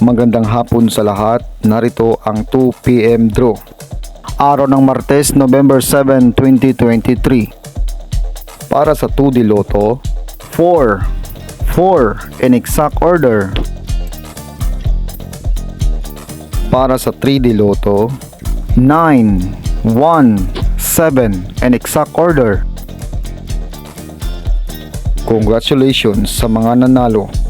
Magandang hapon sa lahat. Narito ang 2pm draw. Araw ng Martes, November 7, 2023. Para sa 2D Lotto, 4, 4 in exact order. Para sa 3D Lotto, 9, 1, 7 in exact order. Congratulations sa mga nanalo.